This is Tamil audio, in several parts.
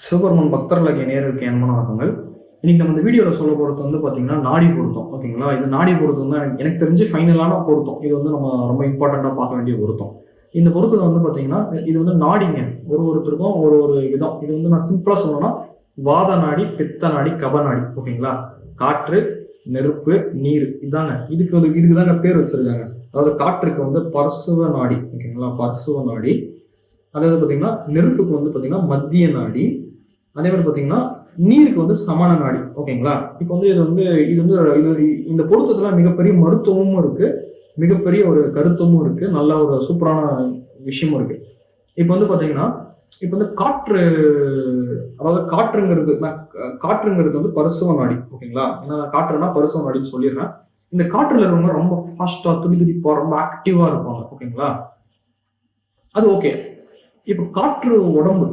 சிவபெருமன் பக்தர்களுக்கு நேருக்கு அன்பான வணக்கங்கள். இன்னைக்கு நம்ம இந்த வீடியோவில் சொல்ல போகிறது வந்து பார்த்தீங்கன்னா நாடி பொருத்தம். ஓகேங்களா? இது நாடி பொருத்தம் தான் எனக்கு- தெரிஞ்சு ஃபைனலான பொருத்தம். இது வந்து நம்ம ரொம்ப இம்பார்ட்டண்ட்டாக பார்க்க வேண்டிய பொருத்தம். இந்த பொருத்தத்தை வந்து பார்த்தீங்கன்னா இது வந்து நாடிங்க. ஒரு ஒருத்தருக்கும் ஒரு ஒரு விதம். இது வந்து நான் சிம்பிளாக சொல்லணும்னா வாத நாடி பித்த நாடி கப நாடி. ஓகேங்களா? காற்று நெருப்பு நீர். இதாங்க. இதுக்கு வந்து இதுக்கு தாங்க பேர் வச்சிருக்காங்க. அதாவது காற்றுக்கு வந்து பரசுவ நாடி. ஓகேங்களா? பரசுவ நாடி. அதாவது பார்த்தீங்கன்னா நெருப்புக்கு வந்து பார்த்தீங்கன்னா மத்திய நாடி அதே மாதிரி பார்த்தீங்கன்னா நீருக்கு வந்து சமான நாடி ஓகேங்களா? இப்போ வந்து இது வந்து இது வந்து இது இந்த பொருத்தத்துல மிகப்பெரிய மருத்துவமும் இருக்கு. மிகப்பெரிய ஒரு கருத்தமும் இருக்கு. நல்ல ஒரு சூப்பரான விஷயமும் இருக்கு. இப்போ வந்து பார்த்தீங்கன்னா இப்போ வந்து காற்று அதாவது காற்றுங்கிறது நான் காற்றுங்கிறது வந்து பரிசுவ நாடி ஓகேங்களா? ஏன்னா காற்றுனா பரிசுவ நாடின்னு சொல்லிடுறேன். இந்த காற்றுல இருக்கவங்க ரொம்ப ஃபாஸ்டா துடி துடிப்பா ரொம்ப ஆக்டிவா இருப்பாங்க ஓகேங்களா? அது ஓகே இப்போ காற்று உடம்பு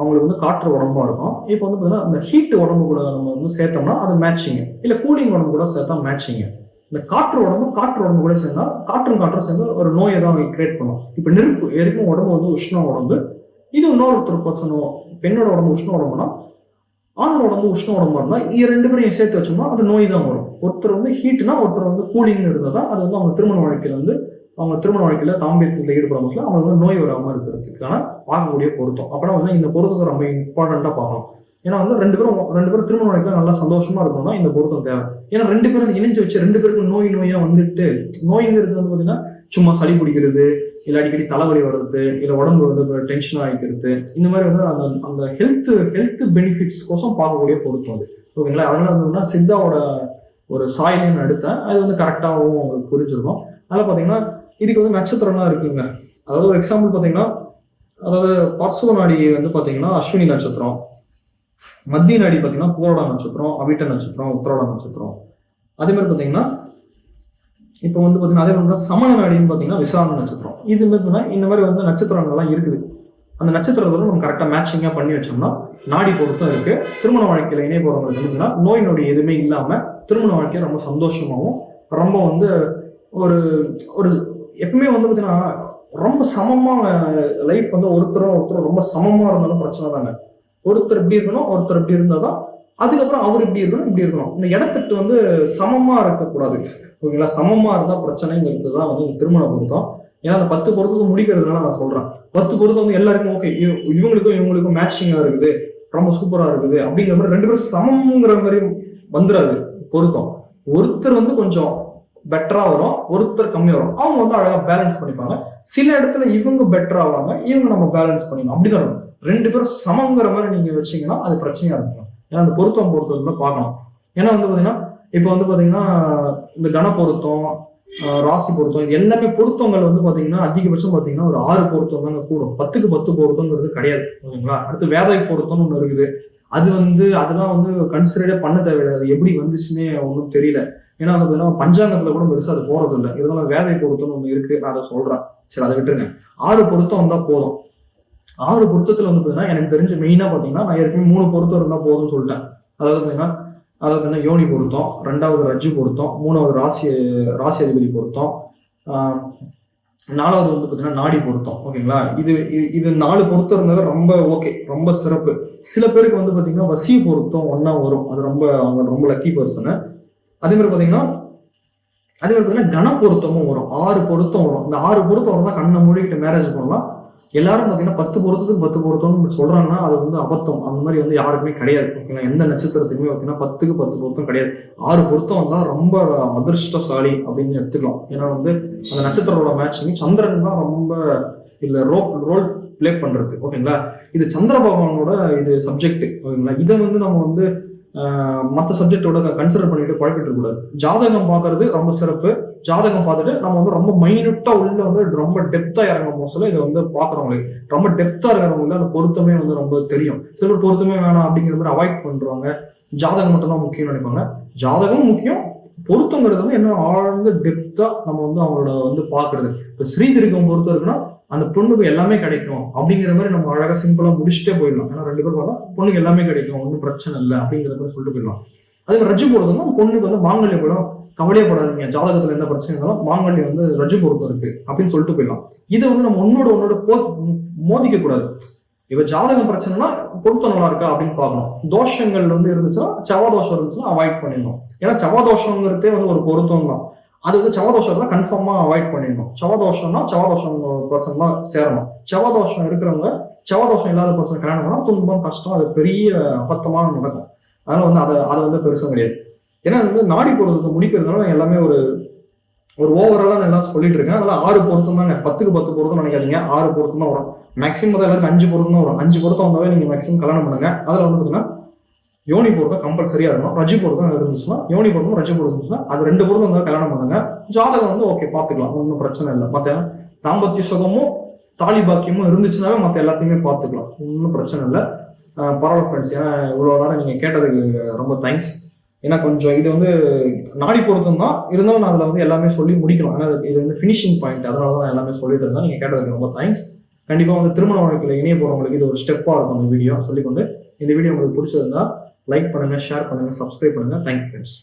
அவங்களுக்கு வந்து காற்று உடம்பா இருக்கும். இப்போ வந்து பார்த்தீங்கன்னா அந்த ஹீட் உடம்பு கூட நம்ம வந்து சேர்த்தோம்னா அது மேட்சிங்க இல்லை கூலிங் உடம்பு கூட சேர்த்தா மேட்சிங்க இந்த காற்று உடம்பு காற்று உடம்பு கூட சேர்ந்தா காற்றும் காற்றும் சேர்ந்து ஒரு நோயை தான் கிரியேட் பண்ணும். இப்போ நெருப்பு எதுக்கும் உடம்பு வந்து உஷ்ண உடம்பு. இது இன்னொருத்தர் பர்சனோ பெண்ணோட உடம்பு உஷ்ண உடம்புனா ஆணோட உடம்பு உஷ்ண உடம்பா இருந்தா இது ரெண்டு பேரும் சேர்த்து வச்சோம்னா அது நோய் தான் வரும். ஒருத்தர் வந்து ஹீட்னா ஒருத்தர் வந்து கூலிங்னு இருந்தால் தான் அது வந்து அவங்க திருமண வாழ்க்கையில வந்து அவங்க திருமண வாழ்க்கையில ஈடுபட ஈடுபடும்போது அவங்களுக்கு வந்து நோய் வராமல் இருக்கிறதுக்கான பார்க்கக்கூடிய பொருத்தம் அப்படின்னா வந்து இந்த பொருத்தத்தை ரொம்ப இம்பார்ட்டண்ட்டாக பார்க்கணும். ஏன்னா வந்து ரெண்டு பேரும் ரெண்டு பேரும் திருமண வாழ்க்கையில் நல்லா சந்தோஷமா இருக்கணும்னா இந்த பொருத்தம் தேவை. ஏன்னா ரெண்டு பேரும் இணைஞ்சு வச்சு ரெண்டு பேருக்கும் நோய் நோயா வந்துட்டு நோய்ங்கிறது வந்து பார்த்தீங்கன்னா சும்மா சளி பிடிக்கிறது இல்லை அடிக்கடி தலைவலி வர்றது இல்லை உடம்பு வந்து டென்ஷன் ஆகிக்கிறது இந்த மாதிரி வந்து அந்த அந்த ஹெல்த் ஹெல்த் பெனிஃபிட்ஸ் கோசம் பார்க்கக்கூடிய பொருத்தம் அது. ஓகேங்களா? அதனால வந்து சித்தாவோட ஒரு சாயலின்னு எடுத்தேன். அது வந்து கரெக்டாகவும் அவங்களுக்கு புரிஞ்சிருக்கும். அதில் பார்த்தீங்கன்னா இதுக்கு வந்து நட்சத்திரம்லாம் இருக்குங்க. அதாவது ஒரு எக்ஸாம்பிள் பார்த்தீங்கன்னா அதாவது பர்சுவ நாடி வந்து பார்த்தீங்கன்னா அஸ்வினி நட்சத்திரம். மத்திய நாடி பார்த்தீங்கன்னா பூரடா நட்சத்திரம் அவிட்ட நட்சத்திரம் உத்தரோட நட்சத்திரம். அதே மாதிரி பார்த்தீங்கன்னா இப்போ வந்து பார்த்தீங்கன்னா அதே மாதிரி சமண நாடின்னு பார்த்தீங்கன்னா விசாரண நட்சத்திரம். இது பார்த்தீங்கன்னா இந்த மாதிரி வந்து நட்சத்திரங்கள்லாம் இருக்குது. அந்த நட்சத்திரத்தோட நம்ம கரெக்டாக மேட்சிங்காக பண்ணி வச்சோம்னா நாடி பொருத்தம் இருக்கு. திருமண வாழ்க்கையில் இணைய போகிறவங்களுக்கு பார்த்தீங்கன்னா நோய் நொடி எதுவுமே இல்லாமல் திருமண வாழ்க்கையை ரொம்ப சந்தோஷமாகவும் ரொம்ப வந்து ஒரு ஒரு எப்பவுமே வந்து பார்த்தீங்கன்னா ரொம்ப சமமாக லைஃப் வந்து ஒருத்தரும் ஒருத்தரும் ரொம்ப சமமாக இருந்தாலும் பிரச்சனை தானே ஒருத்தர் இப்படி இருக்கணும் ஒருத்தர் இப்படி இருந்தால் தான் அதுக்கப்புறம் அவர் இப்படி இருக்கணும் இப்படி இருக்கணும். இந்த இடத்துட்டு வந்து சமமாக இருக்கக்கூடாது. ஓகேங்களா? சமமாக இருந்தால் பிரச்சனைங்கிறது தான் வந்து திருமண பொருத்தம். ஏன்னா அந்த பத்து பொருத்தத்தை முடிக்கிறதுனால நான் சொல்றேன். பத்து பொருத்தம் வந்து எல்லாருக்கும் ஓகே இவங்களுக்கும் இவங்களுக்கும் மேட்சிங்கா இருக்குது. ரொம்ப சூப்பரா இருக்குது. அப்படிங்கிற மாதிரி ரெண்டு பேரும் சமங்கிற மாதிரி வந்துடாது பொருத்தம். ஒருத்தர் வந்து கொஞ்சம் பெட்டரா வரும் ஒருத்தர் கம்மியா வரும். அவங்க வந்து அழகா பேலன்ஸ் பண்ணிப்பாங்க. சில இடத்துல இவங்க பெட்டரா ஆவாங்க இவங்க நம்ம பேலன்ஸ் பண்ணிக்கணும். அப்படிதான் வரும் ரெண்டு பேரும் சமங்கிற மாதிரி நீங்க வச்சீங்கன்னா அது பிரச்சனையா இருக்கும் ஏன்னா அந்த பொருத்தம் பொருத்தத்துல பார்க்கணும். ஏன்னா வந்து பாத்தீங்கன்னா இப்போ வந்து பாத்தீங்கன்னா இந்த கன பொருத்தம் ராசி பொருத்தம் இது எல்லாமே பொருத்தங்கள் வந்து பாத்தீங்கன்னா அதிகபட்சம் பாத்தீங்கன்னா ஒரு ஆறு பொருத்தம் தாங்க கூடும். பத்துக்கு பத்து பொருத்தங்கிறது கிடையாது ஓகேங்களா அடுத்து வேதை பொருத்தம்னு ஒன்று இருக்குது. அது வந்து அதெல்லாம் வந்து கன்சிடரே பண்ண தேவையில்லை. அது எப்படி வந்துச்சுன்னே ஒன்றும் தெரியல. ஏன்னா வந்து பார்த்தீங்கன்னா பஞ்சாங்கத்துல கூட பெருசா அது போறது இல்லை இருந்தாலும் வேதை பொருத்தம்னு ஒன்று இருக்கு. நான் அதை சொல்றேன். சரி அதை விட்டுருங்க. ஆறு பொருத்தம் வந்தா போதும். ஆறு பொருத்தத்துல வந்து பாத்தீங்கன்னா எனக்கு தெரிஞ்ச மெயினா பாத்தீங்கன்னா நான் ஏற்கனவே மூணு பொருத்தம் இருந்தா போதும்னு சொல்லிட்டேன். அதாவது பாத்தீங்கன்னா அதாவது என்ன யோனி பொருத்தம் ரெண்டாவது ரஜ்ஜு பொருத்தம் மூணாவது ராசி ராசி அதிபதி பொருத்தம் நாலாவது வந்து பார்த்தீங்கன்னா நாடி பொருத்தம். ஓகேங்களா? இது இது- இது நாலு பொருத்தம் இருந்தது ரொம்ப ஓகே ரொம்ப சிறப்பு. சில பேருக்கு வந்து பார்த்தீங்கன்னா வசி பொருத்தம் ஒன்றா வரும். அது ரொம்ப அவங்க ரொம்ப லக்கி பர்சனு அதே மாதிரி பார்த்தீங்கன்னா அதே மாதிரி பார்த்தீங்கன்னா கன பொருத்தமும் வரும். ஆறு பொருத்தம் வரும். இந்த ஆறு பொருத்தம் வரும் கண்ணை மூடிக்கிட்டு மேரேஜ் பண்ணலாம். எல்லாரும் பார்த்தீங்கன்னா பத்து பொருத்தத்துக்கு பத்து பொருத்தம்னு சொல்றாங்கன்னா அது வந்து அபத்தம். அந்த மாதிரி வந்து யாருக்குமே கிடையாது. ஓகேங்களா எந்த நட்சத்திரத்துக்குமே பார்த்தீங்கன்னா பத்துக்கு பத்து பொருத்தம் கிடையாது. ஆறு பொருத்தம் வந்தால் ரொம்ப அதிர்ஷ்டசாலி அப்படின்னு எடுத்துக்கலாம். ஏன்னா வந்து அந்த நட்சத்திரோட மேட்சிங் சந்திரன் தான் ரொம்ப இல்லை ரோ ரோல் ப்ளே பண்றது. ஓகேங்களா? இது சந்திர பகவானோட இது சப்ஜெக்ட் ஓகேங்களா? இதை வந்து நம்ம வந்து மற்ற சப்ஜெக்டோட கன்சிடர் பண்ணிட்டு குழப்பிட்டு இருக்கக்கூடாது. ஜாதகம் பார்க்கறது ரொம்ப சிறப்பு. ஜாதகம் பார்த்துட்டு நம்ம வந்து ரொம்ப மைனூட்டா உள்ள வந்து ரொம்ப டெப்தா இறங்கும் போதுல இதை வந்து பாக்குறவங்களுக்கு ரொம்ப டெப்தா இருக்கிறவங்களுக்கு அந்த பொருத்தமே வந்து ரொம்ப தெரியும். சில பேர் பொருத்தமே வேணாம் அப்படிங்கிற மாதிரி அவாய்ட் பண்றாங்க ஜாதகம் மட்டும் தான் நினைப்பாங்க. ஜாதகமும் முக்கியம். பொருத்தங்கிறது வந்து என்ன ஆழ்ந்த டெப்தா நம்ம வந்து அவங்களோட வந்து பாக்குறது இப்ப ஸ்ரீதிருக்கம் பொறுத்த இருக்குன்னா அந்த பொண்ணுக்கு எல்லாமே கிடைக்கும். அப்படிங்கிற மாதிரி நம்ம அழகா சிம்பிளா முடிச்சுட்டே போயிடலாம். ஏன்னா ரெண்டு பேரும் பார்த்தா பொண்ணுக்கு எல்லாமே கிடைக்கும். ஒன்றும் பிரச்சனை இல்லை அப்படிங்கிற மாதிரி சொல்லிட்டு போயிடலாம். அதே மாதிரி ரஜு பொருத்தம்னா பொண்ணுக்கு வந்து மாங்கல்ய படம் கவலையப்படாதீங்க ஜாதகத்துல எந்த பிரச்சனை இருந்தாலும் மாங்கல்யம் வந்து ரஜு பொருத்தம் இருக்கு அப்படின்னு சொல்லிட்டு போயிடலாம். இதை வந்து நம்ம ஒன்னோட உன்னோட போ மோதிக்க கூடாது. இப்ப ஜாதகம் பிரச்சனைனா பொருத்தம் நல்லா இருக்கா அப்படின்னு பார்க்கணும். தோஷங்கள் வந்து இருந்துச்சுன்னா செவ்வாதோஷம் இருந்துச்சுன்னா அவாய்ட் பண்ணிடணும். ஏன்னா செவ்வாதோஷங்கிறதே வந்து ஒரு பொருத்தம் தான் அது வந்து செவ்வாதோஷம் தான் கன்ஃபார்மா அவாய்ட் பண்ணிடணும். சவதோஷம்னா சவதோஷம் பர்சன் தான் சேரணும். சவதோஷம் இருக்கிறவங்க சவதோஷம் இல்லாத பர்சன் கல்யாணம் பண்ணா துன்பம் கஷ்டம் அது பெரிய அபத்தமான நடக்கும். அதனால வந்து அதை அதை வந்து பெருசும் கிடையாது ஏன்னா வந்து நாடி பொருத்தத்தை முடிக்கிறதுனால எல்லாமே ஒரு ஒரு ஓவராலாக எல்லாம் சொல்லிட்டு இருக்கேன். அதனால ஆறு பொருத்தம் தாங்க. பத்துக்கு பத்து பொருத்தம் நினைக்காதீங்க. ஆறு பொருத்தம் தான் வரும். மேக்ஸிமம் தான் எல்லாருக்கும் அஞ்சு பொருத்தம் தான் வரும். அஞ்சு பொருத்தம் வந்தாவே நீங்க மேக்ஸிமம் கல்யாணம் பண்ணுங்க. அதுல வந்து பாத்தீங்கன்னா யோனி பொருத்தம் கம்பல்சரியா இருக்கணும். ரஜி பொருத்தம் இருந்துச்சுன்னா யோனி பொருத்தம் ரஜி பொருத்தம் இருந்துச்சுன்னா அது ரெண்டு பொருத்தம் வந்து கல்யாணம் பண்ணுங்க. ஜாதகம் வந்து ஓகே பாத்துக்கலாம் ஒன்றும் பிரச்சனை இல்லை. மத்த தாம்பத்திய சுகமும் தாலி பாக்கியமும் இருந்துச்சுனாவே மற்ற எல்லாத்தையுமே பார்த்துக்கலாம். ஒன்றும் பிரச்சனை இல்லை. பரவாயில்ல ஃப்ரெண்ட்ஸ் ஏன்னா இவ்வளோ நேரம் நீங்கள் கேட்டதுக்கு ரொம்ப தேங்க்ஸ் ஏன்னா கொஞ்சம் இது வந்து நாடி பொருத்தம் தான். இருந்தாலும் நான் அதில் வந்து எல்லாமே சொல்லி முடிக்கணும் ஏன்னா இது- வந்து ஃபினிஷிங் பாயிண்ட் அதனால தான் நான் எல்லாமே சொல்லிட்டு இருந்தேன். நீங்கள் கேட்டதுக்கு ரொம்ப தேங்க்ஸ் கண்டிப்பாக வந்து திருமண வாழ்க்கையில் இணைய போகிறவங்களுக்கு இது ஒரு ஸ்டெப்பாக இருக்கும் அந்த வீடியோ சொல்லிக்கொண்டு இந்த வீடியோ உங்களுக்கு பிடிச்சிருந்தா லைக் பண்ணுங்க ஷேர் பண்ணுங்க சப்ஸ்கிரைப் பண்ணுங்க. Thank you friends